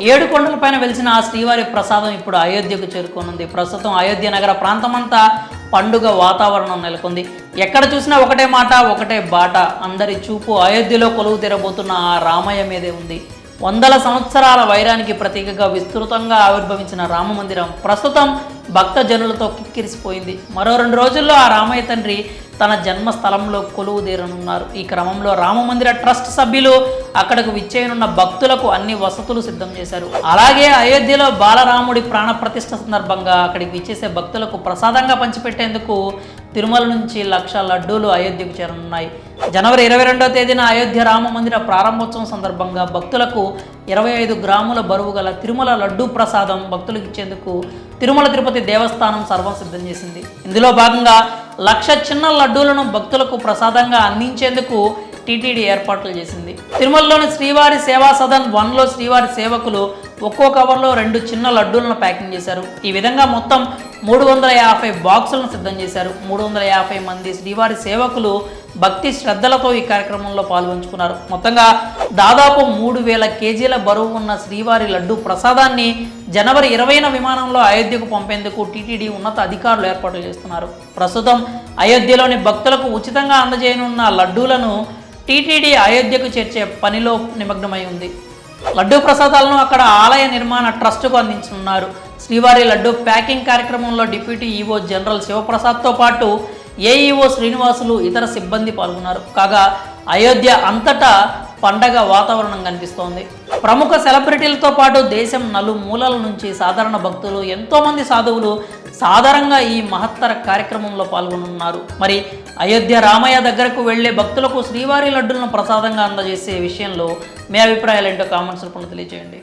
ఏడు కొండలపైన వెలిసిన ఆ శ్రీవారి ప్రసాదం ఇప్పుడు అయోధ్యకు చేరుకోనుంది. ప్రస్తుతం అయోధ్య నగర ప్రాంతమంతా పండుగ వాతావరణం నెలకొంది. ఎక్కడ చూసినా ఒకటే మాట ఒకటే బాట. అందరి చూపు అయోధ్యలో కొలువు తీరబోతున్న ఆ రామయ్య మీదే ఉంది. వందల సంవత్సరాల వైరానికి ప్రతీకగా విస్తృతంగా ఆవిర్భవించిన రామ మందిరం ప్రస్తుతం భక్త జనులతో కిక్కిరిసిపోయింది. మరో రెండు రోజుల్లో ఆ రామయ్య తండ్రి తన జన్మస్థలంలో కొలువు తీరనున్నారు. ఈ క్రమంలో రామమందిర ట్రస్ట్ సభ్యులు అక్కడకు విచ్చేయనున్న భక్తులకు అన్ని వసతులు సిద్ధం చేశారు. అలాగే అయోధ్యలో బాలరాముడి ప్రాణ ప్రతిష్ట సందర్భంగా అక్కడికి విచ్చేసే భక్తులకు ప్రసాదంగా పంచిపెట్టేందుకు తిరుమల నుంచి లక్ష లడ్డూలు అయోధ్యకు చేరనున్నాయి. జనవరి ఇరవై రెండవ తేదీన అయోధ్య రామ మందిర ప్రారంభోత్సవం సందర్భంగా భక్తులకు ఇరవై ఐదు గ్రాముల బరువు గల తిరుమల లడ్డూ ప్రసాదం భక్తులకు ఇచ్చేందుకు తిరుమల తిరుపతి దేవస్థానం సర్వం సిద్ధం చేసింది. ఇందులో భాగంగా లక్ష చిన్న లడ్డూలను భక్తులకు ప్రసాదంగా అందించేందుకు టీటీడీ ఏర్పాట్లు చేసింది. తిరుమలలోని శ్రీవారి సేవా సదన్ వన్లో శ్రీవారి సేవకులు ఒక్కో కవర్లో రెండు చిన్న లడ్డూలను ప్యాకింగ్ చేశారు. ఈ విధంగా మొత్తం మూడు వందల యాభై బాక్సులను సిద్ధం చేశారు. మూడు వందల యాభై మంది శ్రీవారి సేవకులు భక్తి శ్రద్ధలతో ఈ కార్యక్రమంలో పాల్గొంచుకున్నారు. మొత్తంగా దాదాపు మూడు వేల కేజీల బరువు ఉన్న శ్రీవారి లడ్డు ప్రసాదాన్ని జనవరి ఇరవైన విమానంలో అయోధ్యకు పంపేందుకు టీటీడీ ఉన్నత అధికారులు ఏర్పాట్లు చేస్తున్నారు. ప్రస్తుతం అయోధ్యలోని భక్తులకు ఉచితంగా అందజేయనున్న లడ్డూలను టీటీడీ అయోధ్యకు చేర్చే పనిలో నిమగ్నమై ఉంది. లడ్డూ ప్రసాదాలను అక్కడ ఆలయ నిర్మాణ ట్రస్టుకు అందించనున్నారు. శ్రీవారి లడ్డూ ప్యాకింగ్ కార్యక్రమంలో డిప్యూటీ ఈవో జనరల్ శివప్రసాద్తో పాటు ఏఈఓ శ్రీనివాసులు ఇతర సిబ్బంది పాల్గొన్నారు. కాగా అయోధ్య అంతటా పండగ వాతావరణం కనిపిస్తోంది. ప్రముఖ సెలబ్రిటీలతో పాటు దేశం నలుమూలల నుంచి సాధారణ భక్తులు ఎంతోమంది సాధువులు సాధారణంగా ఈ మహత్తర కార్యక్రమంలో పాల్గొనున్నారు. మరి అయోధ్య రామయ్య దగ్గరకు వెళ్ళే భక్తులకు శ్రీవారి లడ్డులను ప్రసాదంగా అందజేసే విషయంలో మీ అభిప్రాయాలు ఏంటో కామెంట్స్ రూపంలో తెలియజేయండి